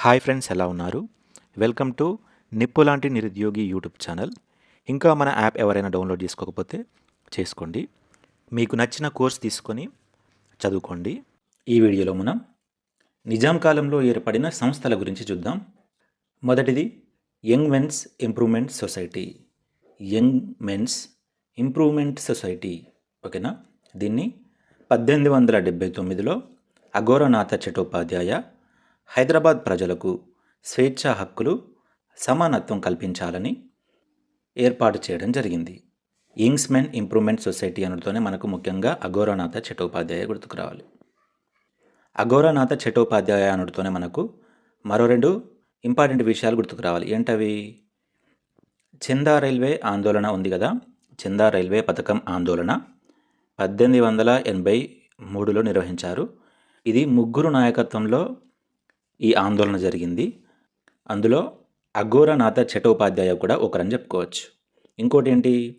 Hi friends ఎలా ఉన్నారు? Welcome to నిప్పు లాంటి నిరుద్యోగి యూట్యూబ్ ఛానల్. ఇంకా మన యాప్ ఎవరైనా డౌన్లోడ్ చేసుకోకపోతే చేసుకోండి. మీకు నచ్చిన కోర్స్ తీసుకొని చదువుకోండి. ఈ వీడియోలో మనం నిజాం కాలంలో ఏర్పడిన సంస్థల గురించి చూద్దాం. మొదటిది Young Men's Improvement Society. Young Men's Improvement Society. ఓకేనా? దీన్ని పద్దెనిమిది వందల డెబ్బై తొమ్మిదిలో అఘోరనాథ చటోపాధ్యాయ హైదరాబాద్ ప్రజలకు స్వేచ్ఛా హక్కులు సమానత్వం కల్పించాలని ఏర్పాటు చేయడం జరిగింది. యంగ్స్ మెన్ ఇంప్రూవ్మెంట్ సొసైటీ అనడంతోనే మనకు ముఖ్యంగా అఘోరానాథ చటోపాధ్యాయ గుర్తుకు రావాలి. అఘోరానాథ చటోపాధ్యాయ అనడంతోనే మనకు మరో రెండు ఇంపార్టెంట్ విషయాలు గుర్తుకు రావాలి. ఏంటవి? చందా రైల్వే ఆందోళన ఉంది కదా? చందా రైల్వే పథకం ఆందోళన పద్దెనిమిది వందల ఎనభై మూడులో నిర్వహించారు. ఇది ముగ్గురు నాయకత్వంలో ఈ ఆందోళన జరిగింది. అందులో అఘోరనాథ చటోపాధ్యాయ కూడా ఒకరని చెప్పుకోవచ్చు. ఇంకోటి ఏంటి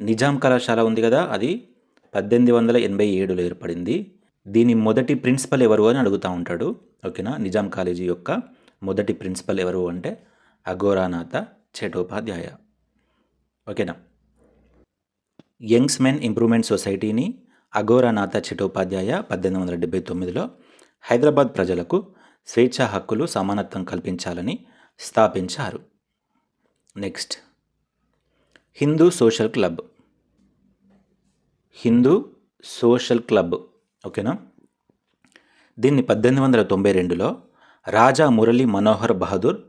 నిజాం కళాశాల ఉంది కదా అది పద్దెనిమిది వందల ఎనభై ఏడులో ఏర్పడింది. దీని మొదటి ప్రిన్సిపల్ ఎవరు అని అడుగుతూ ఉంటాడు. ఓకేనా? నిజాం కాలేజీ యొక్క మొదటి ప్రిన్సిపల్ ఎవరు అంటే అఘోరానాథ చటోపాధ్యాయ. ఓకేనా? యంగ్స్ మెన్ ఇంప్రూవ్మెంట్ సొసైటీని అఘోరానాథ చటోపాధ్యాయ పద్దెనిమిది వందల డెబ్బై తొమ్మిదిలో హైదరాబాద్ ప్రజలకు స్వేచ్ఛా హక్కులు సమానత్వం కల్పించాలని స్థాపించారు. Next. Hindu Social Club. Hindu Social Club. ఓకేనా? దీన్ని పద్దెనిమిది వందల తొంభై రెండులో రాజా మురళీ మనోహర్ బహదూర్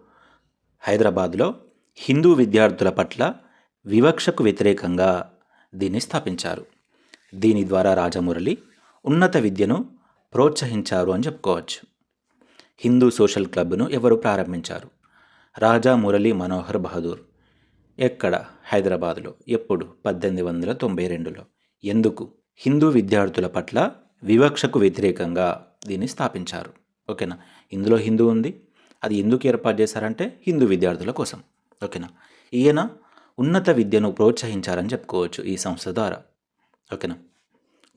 హైదరాబాద్లో హిందూ విద్యార్థుల పట్ల వివక్షకు వ్యతిరేకంగా దీన్ని స్థాపించారు. దీని ద్వారా రాజమురళి ఉన్నత విద్యను ప్రోత్సహించారు అని చెప్పుకోవచ్చు. హిందూ సోషల్ క్లబ్ను ఎవరు ప్రారంభించారు? రాజా మురళీ మనోహర్ బహదూర్. ఎక్కడ? హైదరాబాద్లో. ఎప్పుడు? పద్దెనిమిది వందల తొంభై రెండులో. ఎందుకు? హిందూ విద్యార్థుల పట్ల వివక్షకు వ్యతిరేకంగా దీన్ని స్థాపించారు. ఓకేనా? ఇందులో హిందూ ఉంది. అది ఎందుకు ఏర్పాటు చేశారంటే హిందూ విద్యార్థుల కోసం. ఓకేనా? ఈయన ఉన్నత విద్యను ప్రోత్సహించారని చెప్పుకోవచ్చు ఈ సంస్థ ద్వారా. ఓకేనా?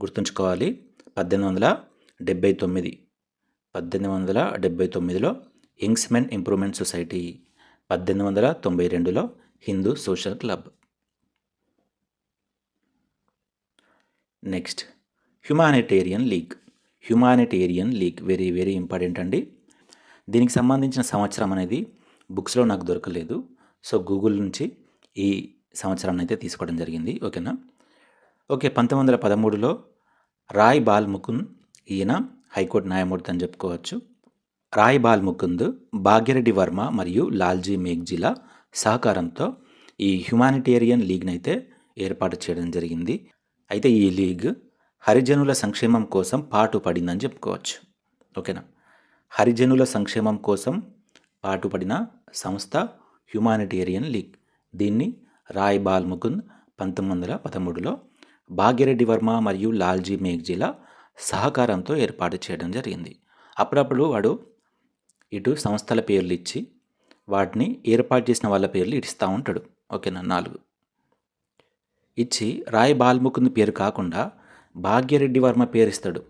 గుర్తుంచుకోవాలి. పద్దెనిమిది వందల డెబ్బై తొమ్మిది పద్దెనిమిది వందల డెబ్బై తొమ్మిదిలో యంగ్స్మెన్ ఇంప్రూవ్మెంట్ సొసైటీ పద్దెనిమిది వందల తొంభై రెండులో Hindu Social Club. Next Humanitarian League. Humanitarian League very very important అండి. దీనికి సంబంధించిన సంవత్సరం అనేది బుక్స్లో నాకు దొరకలేదు. సో గూగుల్ నుంచి ఈ సంవత్సరాన్ని అయితే తీసుకోవడం జరిగింది. ఓకేనా? ఓకే పంతొమ్మిది వందల పదమూడులో రాయ్ బాల్ ముకుంద్ ఈయన హైకోర్టు న్యాయమూర్తి అని చెప్పుకోవచ్చు. రాయ్ బాల్ ముకుంద్ భాగ్యరెడ్డి వర్మ మరియు లాల్జీ మేఘ్జీల సహకారంతో ఈ హ్యుమానిటేరియన్ లీగ్ని అయితే ఏర్పాటు చేయడం జరిగింది. అయితే ఈ లీగ్ హరిజనుల సంక్షేమం కోసం పాటుపడిందని చెప్పుకోవచ్చు. ఓకేనా? హరిజనుల సంక్షేమం కోసం పాటుపడిన సంస్థ హ్యుమానిటేరియన్ లీగ్. దీన్ని రాయ్ బాల్ ముకుంద్ పంతొమ్మిది వందల పదమూడులో భాగ్యరెడ్డి వర్మ మరియు లాల్జీ మేఘ్జీల సహకారంతో ఏర్పాటు చేయడం జరిగింది. అప్పుడప్పుడు వాడు ఇటు సంస్థల పేర్లు ఇచ్చి వాటిని ఏర్పాటు చేసిన వాళ్ళ పేర్లు ఇస్తూ ఉంటాడు. ఓకేనా? నాలుగు. ఇచ్చి రాయ్ బాల్ముకుంద్ పేరు కాకుండా భాగ్యరెడ్డి వర్మ పేరు ఇస్తాడు.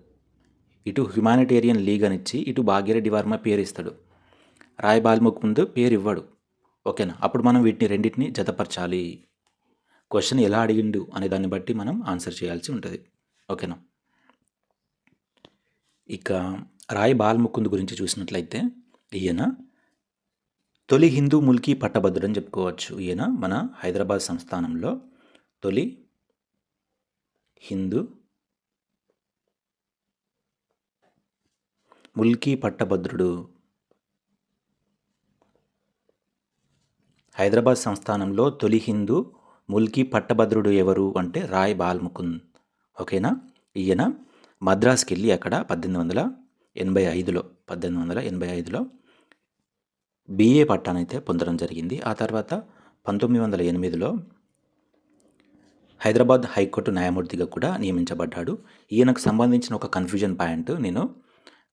ఇటు హ్యుమానిటేరియన్ లీగ్ అని ఇచ్చి ఇటు భాగ్యరెడ్డి వర్మ పేరు ఇస్తాడు. రాయ్ బాల్ముకుంద్ పేరు ఇవ్వడు. ఓకేనా? అప్పుడు మనం వీటిని రెండింటిని జతపరచాలి. క్వశ్చన్ ఎలా అడిగిండు అనే దాన్ని బట్టి మనం ఆన్సర్ చేయాల్సి ఉంటుంది. ఓకేనా? ఇక రాయ్ బాల్ముకుంద్ గురించి చూసినట్లయితే ఈయన తొలి హిందూ ముల్కీ పట్టభద్రుడు అని చెప్పుకోవచ్చు. ఈయన మన హైదరాబాద్ సంస్థానంలో తొలి హిందూ ముల్కీ పట్టభద్రుడు. హైదరాబాద్ సంస్థానంలో తొలి హిందూ ముల్కీ పట్టభద్రుడు ఎవరు అంటే రాయ్ బాల్ముకుంద్. ఓకేనా? ఈయన మద్రాస్కి వెళ్ళి అక్కడ పద్దెనిమిది వందల ఎనభై ఐదులో పద్దెనిమిది వందల ఎనభై ఐదులో బీఏ పట్టానైతే పొందడం జరిగింది. ఆ తర్వాత పంతొమ్మిది వందల ఎనిమిదిలో హైదరాబాద్ హైకోర్టు న్యాయమూర్తిగా కూడా నియమించబడ్డాడు. ఈయనకు సంబంధించిన ఒక కన్ఫ్యూజన్ పాయింట్ నేను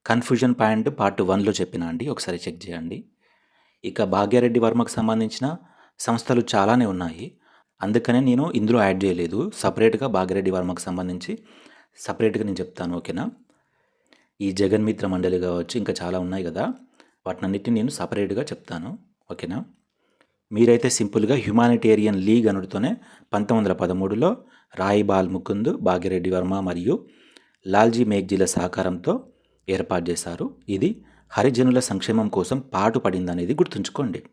కన్ఫ్యూజన్ పాయింట్ పార్ట్ వన్లో చెప్పిన అండి. ఒకసారి చెక్ చేయండి. ఇక భాగ్యారెడ్డి వర్మకు సంబంధించిన సంస్థలు చాలానే ఉన్నాయి. అందుకనే నేను ఇందులో యాడ్ చేయలేదు. సపరేట్గా భాగ్యరెడ్డి వర్మకు సంబంధించి సపరేట్గా నేను చెప్తాను ఓకేనా? ఈ జగన్మిత్ర మండలి కావచ్చు ఇంకా చాలా ఉన్నాయి కదా? వాటినన్నిటిని నేను సపరేట్గా చెప్తాను ఓకేనా? మీరైతే సింపుల్గా హ్యుమానిటేరియన్ లీగ్ అనుడితోనే పంతొమ్మిది వందల పదమూడులో రాయిబాల్ ముకుంద్ భాగ్యరెడ్డి వర్మ మరియు లాల్జీ మేఘ్జీల సహకారంతో ఏర్పాటు చేశారు. ఇది హరిజనుల సంక్షేమం కోసం పాటుపడిందనేది గుర్తుంచుకోండి.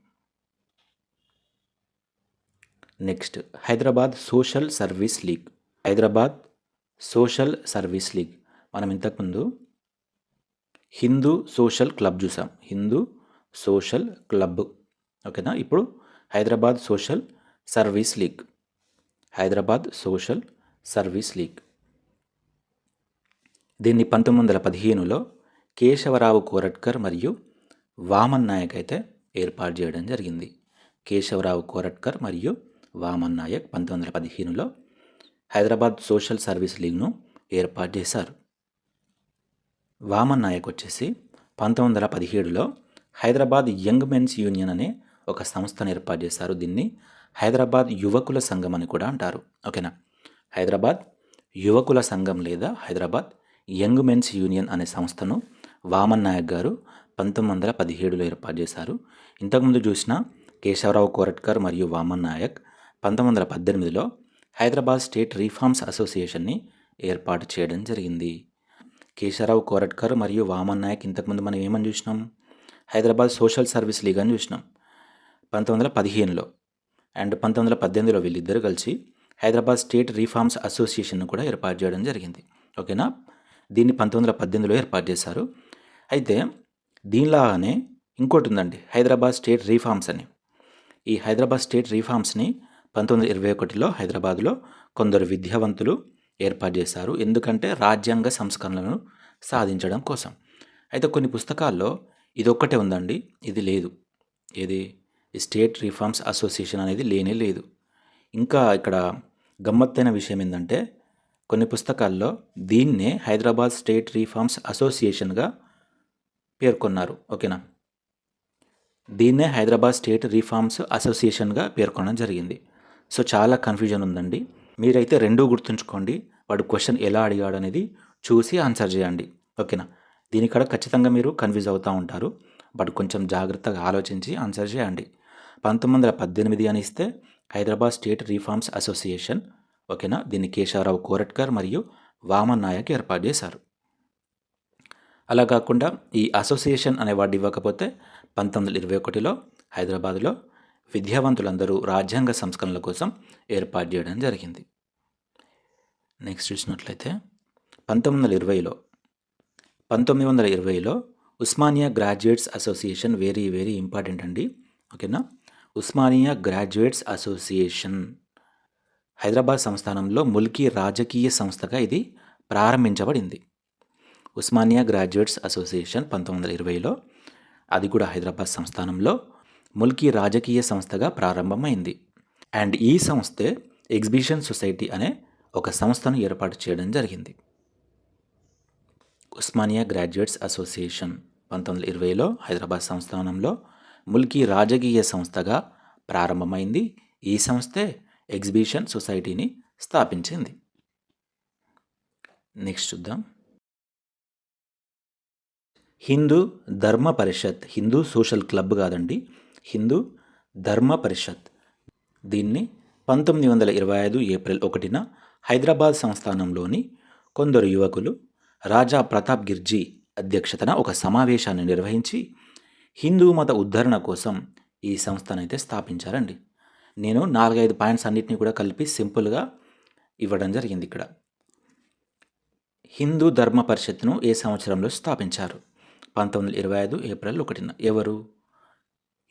Next Hyderabad Social Service League. Hyderabad Social Service League. మనం ఇంతకుముందు హిందూ సోషల్ క్లబ్ చూసాం. Hindu Social Club. ఓకేనా? ఇప్పుడు Hyderabad Social Service League. Hyderabad Social Service League. దీన్ని పంతొమ్మిది వందల పదిహేనులో కేశవరావు కోరట్కర్ మరియు వామన్ నాయక్ అయితే ఏర్పాటు చేయడం జరిగింది. కేశవరావు కోరట్కర్ మరియు వామన్ నాయక్ పంతొమ్మిది వందల పదిహేనులో హైదరాబాద్ సోషల్ సర్వీస్ లీగ్ను ఏర్పాటు చేశారు. వామన్ నాయక్ వచ్చేసి పంతొమ్మిది వందల పదిహేడులో హైదరాబాద్ యంగ్ మెన్స్ యూనియన్ అనే ఒక సంస్థను ఏర్పాటు చేశారు. దీన్ని హైదరాబాద్ యువకుల సంఘం అని కూడా అంటారు. ఓకేనా? హైదరాబాద్ యువకుల సంఘం లేదా హైదరాబాద్ యంగ్ మెన్స్ యూనియన్ అనే సంస్థను వామన్ నాయక్ గారు పంతొమ్మిది వందల పదిహేడులో ఏర్పాటు చేశారు. ఇంతకుముందు చూసిన కేశవరావు కోరట్కర్ మరియు వామన్ నాయక్ పంతొమ్మిది వందల పద్దెనిమిదిలో హైదరాబాద్ స్టేట్ రీఫార్మ్స్ అసోసియేషన్ని ఏర్పాటు చేయడం జరిగింది. కేశవరావు కోరట్కర్ మరియు వామన్ నాయక్ ఇంతకుముందు మనం ఏమని చూసినాం? హైదరాబాద్ సోషల్ సర్వీస్ లీగ్ అని చూసినాం. పంతొమ్మిది వందల పదిహేనులో అండ్ పంతొమ్మిది వందల పద్దెనిమిదిలో వీళ్ళిద్దరు కలిసి హైదరాబాద్ స్టేట్ రీఫార్మ్స్ అసోసియేషన్ను కూడా ఏర్పాటు చేయడం జరిగింది. ఓకేనా? దీన్ని పంతొమ్మిది వందల పద్దెనిమిదిలో ఏర్పాటు చేశారు. అయితే దీనిలాగానే ఇంకోటి ఉందండి. హైదరాబాద్ స్టేట్ రీఫార్మ్స్ అని. ఈ హైదరాబాద్ స్టేట్ రీఫార్మ్స్ని పంతొమ్మిది ఇరవై ఒకటిలో హైదరాబాద్లో కొందరు విద్యావంతులు ఏర్పాటు చేశారు. ఎందుకంటే రాజ్యాంగ సంస్కరణలను సాధించడం కోసం. అయితే కొన్ని పుస్తకాల్లో ఇది ఒక్కటే ఉందండి ఇది లేదు. ఏది? స్టేట్ రిఫార్మ్స్ అసోసియేషన్ అనేది లేనే లేదు. ఇంకా ఇక్కడ గమ్మత్తైన విషయం ఏంటంటే కొన్ని పుస్తకాల్లో దీన్నే హైదరాబాద్ స్టేట్ రిఫార్మ్స్ అసోసియేషన్గా పేర్కొన్నారు. ఓకేనా? దీన్నే హైదరాబాద్ స్టేట్ రిఫార్మ్స్ అసోసియేషన్గా పేర్కొనడం జరిగింది. సో చాలా కన్ఫ్యూజన్ ఉందండి. మీరైతే రెండూ గుర్తుంచుకోండి. వాడు క్వశ్చన్ ఎలా అడిగాడు అనేది చూసి ఆన్సర్ చేయండి. ఓకేనా? దీనికడ ఖచ్చితంగా మీరు కన్ఫ్యూజ్ అవుతూ ఉంటారు. బట్ కొంచెం జాగ్రత్తగా ఆలోచించి ఆన్సర్ చేయండి. పంతొమ్మిది వందల పద్దెనిమిది అని ఇస్తే హైదరాబాద్ స్టేట్ రిఫార్మ్స్ అసోసియేషన్ ఓకేనా? దీన్ని కేశవరావు కోరట్కర్ మరియు వామన్ నాయక్ ఏర్పాటు చేశారు. అలా కాకుండా ఈ అసోసియేషన్ అనే వాడు ఇవ్వకపోతే పంతొమ్మిది వందల ఇరవై ఒకటిలో హైదరాబాద్లో విద్యావంతులందరూ రాజ్యాంగ సంస్కరణల కోసం ఏర్పాటు చేయడం జరిగింది. నెక్స్ట్ చూసినట్లయితే పంతొమ్మిది వందల ఇరవైలో పంతొమ్మిది వందల ఇరవైలో Osmania Graduates Association very very important అండి. ఓకేనా? ఉస్మానియా గ్రాడ్యుయేట్స్ అసోసియేషన్ హైదరాబాద్ సంస్థానంలో ముల్కీ రాజకీయ సంస్థగా ఇది ప్రారంభించబడింది. ఉస్మానియా గ్రాడ్యుయేట్స్ అసోసియేషన్ పంతొమ్మిది వందల ఇరవైలో అది కూడా హైదరాబాద్ సంస్థానంలో ముల్కీ రాజకీయ సంస్థగా ప్రారంభమైంది. అండ్ ఈ సంస్థే ఎగ్జిబిషన్ సొసైటీ అనే ఒక సంస్థను ఏర్పాటు చేయడం జరిగింది. ఉస్మానియా గ్రాడ్యుయేట్స్ అసోసియేషన్ పంతొమ్మిది వందల ఇరవైలో హైదరాబాద్ సంస్థానంలో ముల్కీ రాజకీయ సంస్థగా ప్రారంభమైంది. ఈ సంస్థే ఎగ్జిబిషన్ సొసైటీని స్థాపించింది. నెక్స్ట్ చూద్దాం. హిందూ ధర్మ పరిషత్ హిందూ సోషల్ క్లబ్ కాదండి హిందూ ధర్మ పరిషత్. దీన్ని పంతొమ్మిది వందల ఇరవై ఐదు ఏప్రిల్ ఒకటిన హైదరాబాద్ సంస్థానంలోని కొందరు యువకులు రాజా ప్రతాప్ గిర్జీ అధ్యక్షతన ఒక సమావేశాన్ని నిర్వహించి హిందూ మత ఉద్ధరణ కోసం ఈ సంస్థనైతే స్థాపించారండి. నేను నాలుగైదు పాయింట్స్ అన్నిటిని కూడా కలిపి సింపుల్గా ఇవ్వడం జరిగింది ఇక్కడ. హిందూ ధర్మ పరిషత్ను ఏ సంవత్సరంలో స్థాపించారు? పంతొమ్మిది వందల ఇరవై ఐదు ఏప్రిల్ ఒకటిన ఎవరు?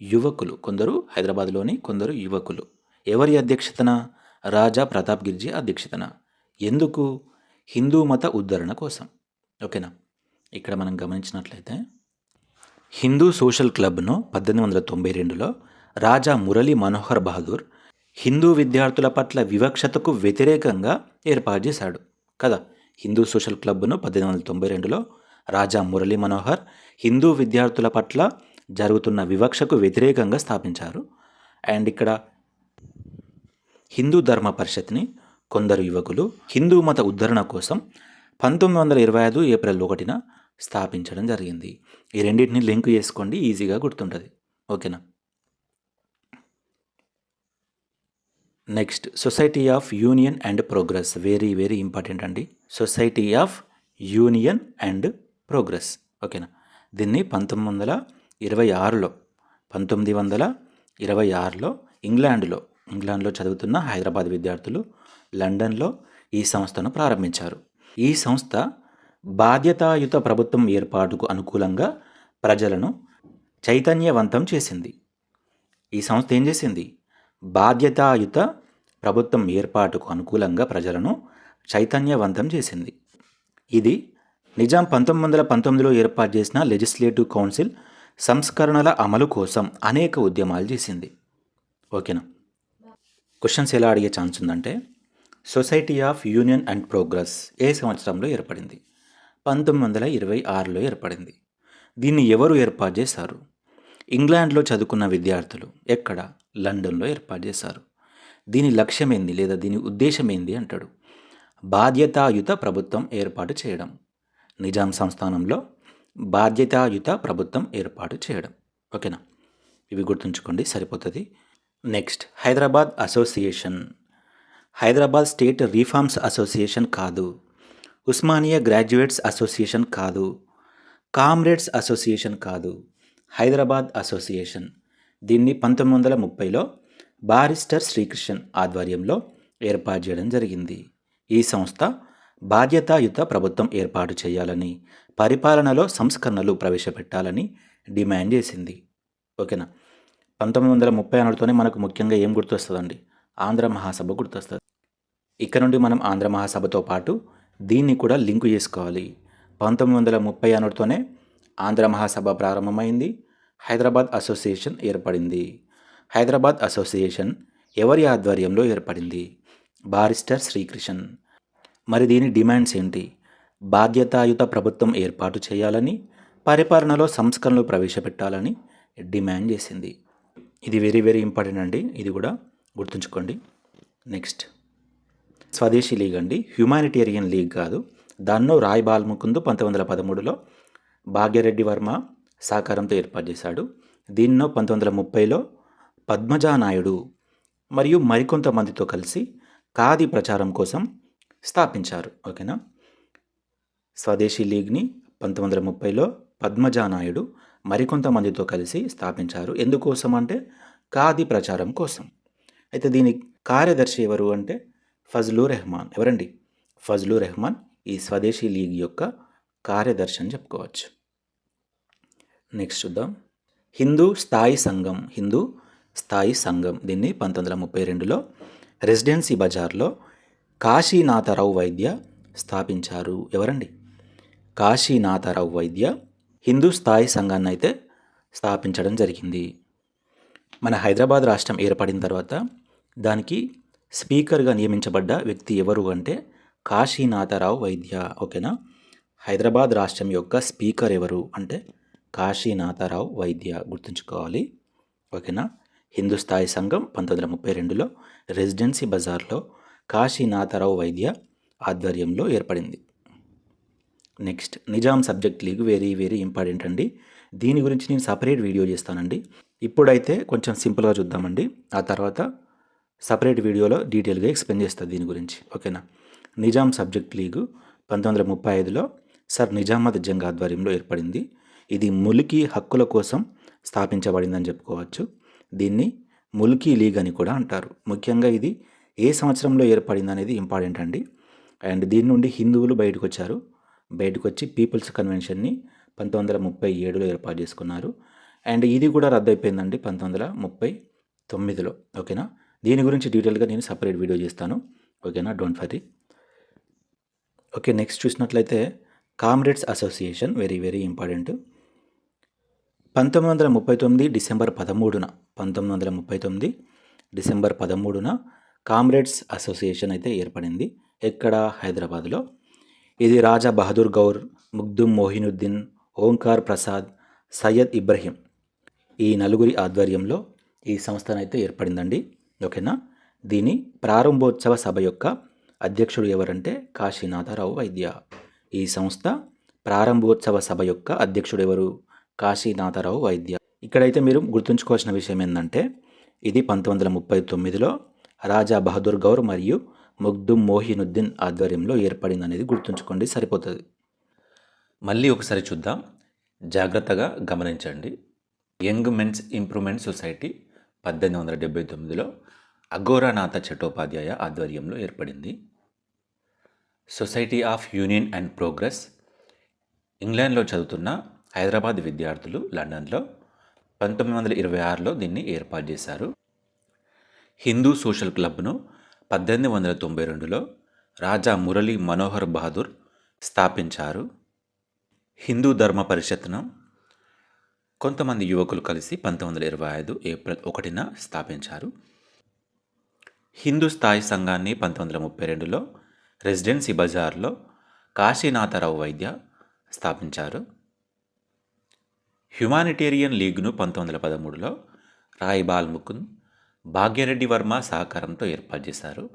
యువకులు. కొందరు హైదరాబాద్లోని కొందరు యువకులు. ఎవరి అధ్యక్షతన? రాజా ప్రతాప్ గిర్జీ అధ్యక్షతన. ఎందుకు? హిందూ మత ఉద్ధరణ కోసం. ఓకేనా? ఇక్కడ మనం గమనించినట్లయితే హిందూ సోషల్ క్లబ్ను పద్దెనిమిది వందల తొంభై రెండులో రాజా మురళీ మనోహర్ బహదూర్ హిందూ విద్యార్థుల పట్ల వివక్షతకు వ్యతిరేకంగా ఏర్పాటు చేశాడు. కదా? హిందూ సోషల్ క్లబ్ను పద్దెనిమిది వందల తొంభై రెండులో రాజా మురళీ మనోహర్ హిందూ విద్యార్థుల పట్ల జరుగుతున్న వివక్షకు వ్యతిరేకంగా స్థాపించారు. అండ్ ఇక్కడ హిందూ ధర్మ పరిషత్ని కొందరు యువకులు హిందూ మత ఉద్ధరణ కోసం పంతొమ్మిది వందల ఇరవై ఐదు ఏప్రిల్ ఒకటిన స్థాపించడం జరిగింది. ఈ రెండింటిని లింక్ చేసుకోండి ఈజీగా గుర్తుంటుంది. ఓకేనా? Next Society of Union and Progress. Very very important అండి. Society of Union and Progress. ఓకేనా? దీన్ని పంతొమ్మిది వందల ఇరవై ఆరులో పంతొమ్మిది వందల ఇరవై ఆరులో ఇంగ్లాండ్లో ఇంగ్లాండ్లో చదువుతున్న హైదరాబాద్ విద్యార్థులు లండన్లో ఈ సంస్థను ప్రారంభించారు. ఈ సంస్థ బాధ్యతాయుత ప్రభుత్వం ఏర్పాటుకు అనుకూలంగా ప్రజలను చైతన్యవంతం చేసింది. ఈ సంస్థ ఏం చేసింది? బాధ్యతాయుత ప్రభుత్వం ఏర్పాటుకు అనుకూలంగా ప్రజలను చైతన్యవంతం చేసింది. ఇది నిజాం పంతొమ్మిది వందల పంతొమ్మిదిలో ఏర్పాటు చేసిన లెజిస్లేటివ్ కౌన్సిల్ సంస్కరణల అమలు కోసం అనేక ఉద్యమాలు చేసింది. ఓకేనా? క్వశ్చన్స్ ఎలా అడిగే ఛాన్స్ ఉందంటే Society of Union and Progress ఏ సంవత్సరంలో ఏర్పడింది? పంతొమ్మిది వందల ఇరవై ఆరులో ఏర్పడింది. దీన్ని ఎవరు ఏర్పాటు చేశారు? ఇంగ్లాండ్లో చదువుకున్న విద్యార్థులు ఎక్కడ? లండన్లో ఏర్పాటు చేశారు. దీని లక్ష్యం ఏంది లేదా దీని ఉద్దేశం ఏంది అంటాడు. బాధ్యతాయుత ప్రభుత్వం ఏర్పాటు చేయడం. నిజాం సంస్థానంలో బాధ్యతాయుత ప్రభుత్వం ఏర్పాటు చేయడం. ఓకేనా? ఇవి గుర్తుంచుకోండి సరిపోతుంది. Next Hyderabad Association. Hyderabad State Reforms Association కాదు. ఉస్మానియా గ్రాడ్యుయేట్స్ అసోసియేషన్ కాదు. కామ్రేడ్స్ అసోసియేషన్ కాదు. హైదరాబాద్ అసోసియేషన్. దీన్ని పంతొమ్మిది వందల ముప్పైలో బారిస్టర్ శ్రీకృష్ణన్ ఆధ్వర్యంలో ఏర్పాటు చేయడం జరిగింది. ఈ సంస్థ బాధ్యతాయుత ప్రభుత్వం ఏర్పాటు చేయాలని పరిపాలనలో సంస్కరణలు ప్రవేశపెట్టాలని డిమాండ్ చేసింది. ఓకేనా? పంతొమ్మిది వందల ముప్పై అనడితోనే మనకు ముఖ్యంగా ఏం గుర్తొస్తుందండి? ఆంధ్ర మహాసభ గుర్తొస్తుంది. ఇక్కడ నుండి మనం ఆంధ్ర మహాసభతో పాటు దీన్ని కూడా లింకు చేసుకోవాలి. పంతొమ్మిది వందల ముప్పై ఆరుతోనే ఆంధ్ర మహాసభ ప్రారంభమైంది. హైదరాబాద్ అసోసియేషన్ ఏర్పడింది. హైదరాబాద్ అసోసియేషన్ ఎవరి ఆధ్వర్యంలో ఏర్పడింది? బారిస్టర్ శ్రీకృష్ణన్. మరి దీని డిమాండ్స్ ఏంటి? బాధ్యతాయుత ప్రభుత్వం ఏర్పాటు చేయాలని పరిపాలనలో సంస్కరణలు ప్రవేశపెట్టాలని డిమాండ్ చేసింది. ఇది వెరీ వెరీ ఇంపార్టెంట్ అండి. ఇది కూడా గుర్తుంచుకోండి. నెక్స్ట్. స్వదేశీ లీగ్ అండి. హ్యుమానిటేరియన్ లీగ్ కాదు. దాన్నో రాయ్ బాల్ముకుందు పంతొమ్మిది వందల పదమూడులో భాగ్యరెడ్డి వర్మ సహకారంతో ఏర్పాటు చేశాడు. దీన్నో పంతొమ్మిది వందల ముప్పైలో పద్మజా నాయుడు మరియు మరికొంతమందితో కలిసి ఖాదీ ప్రచారం కోసం స్థాపించారు ఓకేనా? స్వదేశీ లీగ్ని పంతొమ్మిది వందల ముప్పైలో పద్మజా నాయుడు మరికొంతమందితో కలిసి స్థాపించారు. ఎందుకోసం అంటే ఖాదీ ప్రచారం కోసం. అయితే దీని కార్యదర్శి ఎవరు అంటే ఫజ్లు రెహమాన్. ఎవరండి? ఫజ్లు రెహమాన్ ఈ స్వదేశీ లీగ్ యొక్క కార్యదర్శి అని చెప్పుకోవచ్చు. నెక్స్ట్ చూద్దాం. హిందూ స్థాయి సంఘం హిందూ స్థాయి సంఘం. దీన్ని పంతొమ్మిది వందల ముప్పై రెండులో రెసిడెన్సీ బజార్లో కాశీనాథరావు వైద్య స్థాపించారు ఎవరండి? కాశీనాథరావు వైద్య హిందూ స్థాయి సంఘాన్ని అయితే స్థాపించడం జరిగింది. మన హైదరాబాద్ రాష్ట్రం ఏర్పడిన తర్వాత దానికి స్పీకర్గా నియమించబడ్డ వ్యక్తి ఎవరు అంటే కాశీనాథరావు వైద్య ఓకేనా? హైదరాబాద్ రాష్ట్రం యొక్క స్పీకర్ ఎవరు అంటే కాశీనాథరావు వైద్య గుర్తుంచుకోవాలి ఓకేనా? హిందూ స్థాయి సంఘం పంతొమ్మిది వందల ముప్పై రెండులో రెసిడెన్సీ బజార్లో కాశీనాథరావు వైద్య ఆధ్వర్యంలో ఏర్పడింది. Next Nizam Subject League very very important అండి. దీని గురించి నేను సపరేట్ వీడియో చేస్తానండి. ఇప్పుడైతే కొంచెం సింపుల్గా చూద్దామండి. ఆ తర్వాత సపరేట్ వీడియోలో డీటెయిల్గా ఎక్స్ప్లెయిన్ చేస్తాను దీని గురించి. ఓకేనా? నిజాం సబ్జెక్ట్ లీగు పంతొమ్మిది వందల ముప్పై ఐదులో సర్ నిజామద్ జంగ్ ఆధ్వర్యంలో ఏర్పడింది. ఇది ములికి హక్కుల కోసం స్థాపించబడిందని చెప్పుకోవచ్చు. దీన్ని ముల్కీ లీగ్ అని కూడా అంటారు. ముఖ్యంగా ఇది ఏ సంవత్సరంలో ఏర్పడింది అనేది ఇంపార్టెంట్ అండి. అండ్ దీని నుండి హిందువులు బయటకు వచ్చారు బయటకు వచ్చి పీపుల్స్ కన్వెన్షన్ని పంతొమ్మిది వందల ముప్పై ఏడులో ఏర్పాటు చేసుకున్నారు. అండ్ ఇది కూడా రద్దయిపోయిందండి పంతొమ్మిది వందల ముప్పై తొమ్మిదిలో. ఓకేనా? దీని గురించి డీటెయిల్గా నేను సపరేట్ వీడియో చేస్తాను. ఓకేనా? Don't worry. ఓకే నెక్స్ట్ చూసినట్లయితే comrades association very very important. పంతొమ్మిది వందల ముప్పై తొమ్మిది డిసెంబర్ పదమూడున పంతొమ్మిది వందల ముప్పై తొమ్మిది డిసెంబర్ పదమూడున కామ్రేడ్స్ అసోసియేషన్ అయితే ఏర్పడింది ఎక్కడ? హైదరాబాద్లో. ఇది రాజా బహదూర్ గౌర్ ముగ్దుమ్ మోహినుద్దీన్ ఓంకార్ ప్రసాద్ సయ్యద్ ఇబ్రహీం ఈ నలుగురి ఆధ్వర్యంలో ఈ సంస్థనైతే ఏర్పడిందండి. ఓకేనా? దీని ప్రారంభోత్సవ సభ యొక్క అధ్యక్షుడు ఎవరంటే కాశీనాథరావు వైద్య. ఈ సంస్థ ప్రారంభోత్సవ సభ యొక్క అధ్యక్షుడు ఎవరు? కాశీనాథరావు వైద్య. ఇక్కడైతే మీరు గుర్తుంచుకోవాల్సిన విషయం ఏంటంటే ఇది పంతొమ్మిది వందల ముప్పై తొమ్మిదిలో రాజా బహదూర్ గౌర్ మరియు ముగ్దుమ్ మోహినుద్దీన్ ఆధ్వర్యంలో ఏర్పడింది అనేది గుర్తుంచుకోండి సరిపోతుంది. మళ్ళీ ఒకసారి చూద్దాం. జాగ్రత్తగా గమనించండి. యంగ్ మెన్స్ ఇంప్రూవ్మెంట్ సొసైటీ పద్దెనిమిది వందల డెబ్బై తొమ్మిదిలో అఘోరానాథ చట్టోపాధ్యాయ ఆధ్వర్యంలో ఏర్పడింది. Society of union and progress ఇంగ్లాండ్లో చదువుతున్న హైదరాబాద్ విద్యార్థులు లండన్లో పంతొమ్మిది వందల ఇరవై ఆరులో దీన్ని ఏర్పాటు చేశారు. హిందూ సోషల్ క్లబ్ను పద్దెనిమిది వందల తొంభై రెండులో రాజా మురళీ మనోహర్ బహదూర్ స్థాపించారు. హిందూ ధర్మ పరిషత్ను కొంతమంది యువకులు కలిసి పంతొమ్మిది వందల ఇరవై ఐదు ఏప్రిల్ ఒకటిన స్థాపించారు. హిందూ స్థాయి సంఘాన్ని పంతొమ్మిది వందల ముప్పై రెండులో రెసిడెన్సీ బజార్లో కాశీనాథరావు వైద్య స్థాపించారు. హ్యుమానిటేరియన్ లీగ్ను పంతొమ్మిది వందల పదమూడులో రాయ్ బాల్ ముకుంద్ భాగ్యరెడ్డి వర్మ సహకారంతో ఏర్పాటు చేశారు.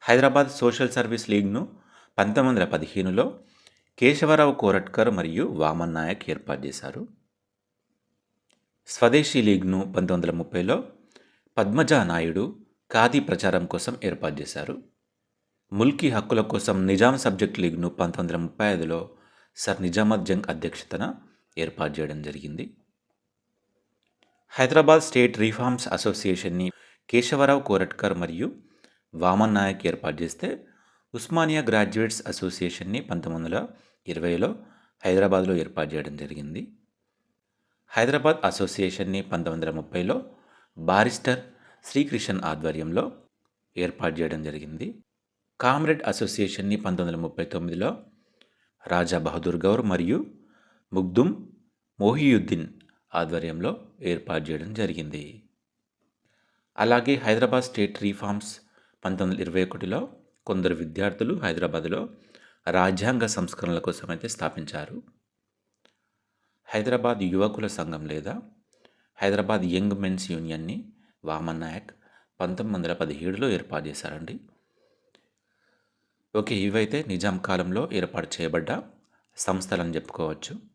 హైదరాబాద్ సోషల్ సర్వీస్ లీగ్ను పంతొమ్మిది వందల పదిహేనులో కేశవరావు కోరట్కర్ మరియు వామన్ నాయక్ ఏర్పాటు చేశారు. స్వదేశీ లీగ్ను పంతొమ్మిది వందల ముప్పైలో పద్మజా నాయుడు ఖాదీ ప్రచారం కోసం ఏర్పాటు చేశారు. ముల్కీ హక్కుల కోసం నిజాం సబ్జెక్ట్ లీగ్ను పంతొమ్మిది వందల ముప్పై ఐదులో సర్ నిజామత్ జంగ్ అధ్యక్షతన ఏర్పాటు చేయడం జరిగింది. హైదరాబాద్ స్టేట్ రిఫార్మ్స్ అసోసియేషన్ని కేశవరావు కోరట్కర్ మరియు వామన్ నాయక్ ఏర్పాటు చేస్తే ఉస్మానియా గ్రాడ్యుయేట్స్ అసోసియేషన్ని పంతొమ్మిది వందల ఇరవైలో హైదరాబాద్లో ఏర్పాటు చేయడం జరిగింది. హైదరాబాద్ అసోసియేషన్ని పంతొమ్మిది వందల ముప్పైలో బారిస్టర్ శ్రీకృష్ణన్ ఆధ్వర్యంలో ఏర్పాటు చేయడం జరిగింది. కామ్రేడ్ అసోసియేషన్ని పంతొమ్మిది వందల ముప్పై తొమ్మిదిలో రాజా బహదూర్ గౌర్ మరియు ముగ్దుమ్ మోహియుద్దీన్ ఆధ్వర్యంలో ఏర్పాటు చేయడం జరిగింది. అలాగే హైదరాబాద్ స్టేట్ రీఫార్మ్స్ పంతొమ్మిది వందల ఇరవై ఒకటిలో కొందరు విద్యార్థులు హైదరాబాద్లో రాజ్యాంగ సంస్కరణల కోసం అయితే స్థాపించారు. హైదరాబాద్ యువకుల సంఘం లేదా హైదరాబాద్ యంగ్ మెన్స్ యూనియన్ని వామన్ నాయక్ పంతొమ్మిది వందల పదిహేడులో ఏర్పాటు చేశారండి. ఓకే ఇవైతే నిజాం కాలంలో ఏర్పాటు చేయబడ్డ సంస్థలని చెప్పుకోవచ్చు.